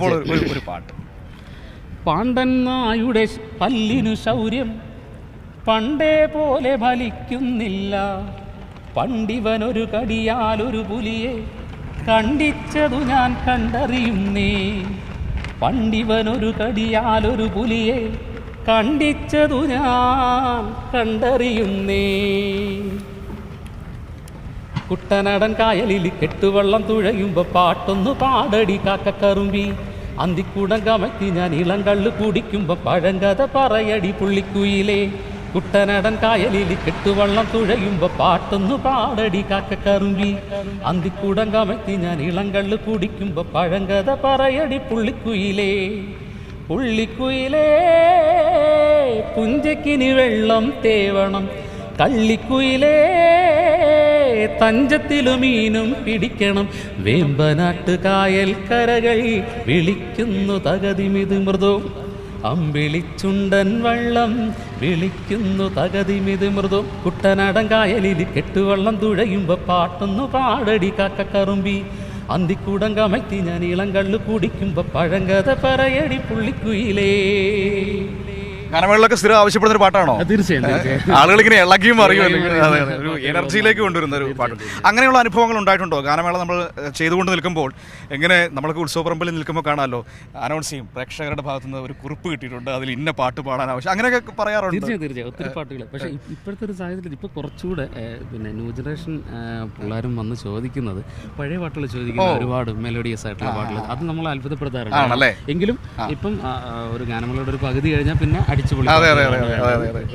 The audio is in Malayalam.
ഇപ്പോൾ ഒരു- പാട്ട്. പാണ്ഡൻ നായുടെ പല്ലിനു ശൗര്യം പണ്ടേ പോലെ ഫലിക്കുന്നില്ല. പണ്ടിവനൊരു കടിയാലൊരു പുലിയെ കണ്ടിച്ചതു ഞാൻ കണ്ടറിയുന്നേ. പണ്ടിവനൊരു കടിയാലൊരു പുലിയെ കണ്ടിച്ചതു ഞാൻ കണ്ടറിയുന്നേ. കുട്ടനടൻ കായലിൽ കെട്ടുവെള്ളം തുഴയുമ്പോ പാട്ടൊന്നു പാടടി കാക്കക്കറുമ്പി അന്തിക്കൂടം കമത്തി ഞാൻ ഇളം കള്ളു കുടിക്കുമ്പോ പഴങ്കഥ പറയടി പുള്ളിക്കുയിലേ. കുട്ടനടൻ കായലിൽ കെട്ടുവെള്ളം തുഴയുമ്പോ പാട്ടൊന്നു പാടടി കാക്കക്കറുമ്പി അന്തിക്കൂടം കമത്തി ഞാൻ ഇളം കള്ളു കുടിക്കുമ്പോ പഴങ്കഥ പറയടി പുള്ളിക്കുയിലേ. പുള്ളിക്കുയിലേ പുഞ്ചക്കിനി വെള്ളം തേവണം. കള്ളിക്കുയിലേ തഞ്ചത്തിലു മീനും പിടിക്കണം. വേമ്പനാട്ട് കായൽ കരകൾ വിളിക്കുന്നു തകതിമിത് മൃദു. അമ്പിളിച്ചുണ്ടൻ വള്ളം വിളിക്കുന്നു തകതിമിത് മൃദു. കുട്ടനാടൻ കായലിൽ കെട്ടുവള്ളം തുഴയുമ്പോ പാട്ടുന്നു പാടടി കാക്കക്കറുമ്പി അന്തിക്കൂടം കമഴ്ത്തി ഞാൻ ഇളം കള്ളു കുടിക്കുമ്പോ പഴങ്കഥ പറയടി പുള്ളിക്കുയിലേ. ഗാനമേളയിലൊക്കെ സ്ഥിരം ആവശ്യപ്പെടുന്ന ഒരു പാട്ടാണോ തീർച്ചയായും ആളുകൾ ഇങ്ങനെ ഇളകിയും അറിയുമല്ലോ ഒരു എനർജിയിലേക്ക് കൊണ്ടുവരുന്ന ഒരു പാട്ട്. അങ്ങനെയുള്ള അനുഭവങ്ങൾ ഉണ്ടായിട്ടുണ്ടോ? ഗാനമേള നമ്മൾ ചെയ്തുകൊണ്ട് നിൽക്കുമ്പോൾ എങ്ങനെ നമ്മൾക്ക് ഉത്സവപ്പറമ്പിൽ നിൽക്കുമ്പോൾ കാണാമല്ലോ? അനൗൺസ് ചെയ്യും പ്രേക്ഷകരുടെ ഭാഗത്തു നിന്ന് ഒരു കുറിപ്പ് കിട്ടിയിട്ടുണ്ട് അതിൽ ഇന്ന പാട്ട് പാടാൻ ആവശ്യം അങ്ങനെയൊക്കെ പറയാറുണ്ട്. തീർച്ചയായും തീർച്ചയായും. ഒത്തിരി പാട്ടുകൾ. പക്ഷേ ഇപ്പോഴത്തെ ഒരു സാഹചര്യത്തിൽ ഇപ്പോൾ കുറച്ചുകൂടെ പിന്നെ ന്യൂ ജനറേഷൻ പിള്ളേരും വന്ന് ചോദിക്കുന്നത് പഴയ പാട്ടുകൾ ചോദിക്കുന്ന ഒരുപാട് മെലോഡിയസ് ആയിട്ടുള്ള പാട്ടുകൾ അത് നമ്മൾ അത്ഭുതപ്പെടുത്താറുണ്ട്? എങ്കിലും ഇപ്പം ഒരു ഗാനമേളയുടെ ഒരു പകുതി കഴിഞ്ഞാൽ പിന്നെ അതെ അതെ അതെ അതെ അതെ അതെ.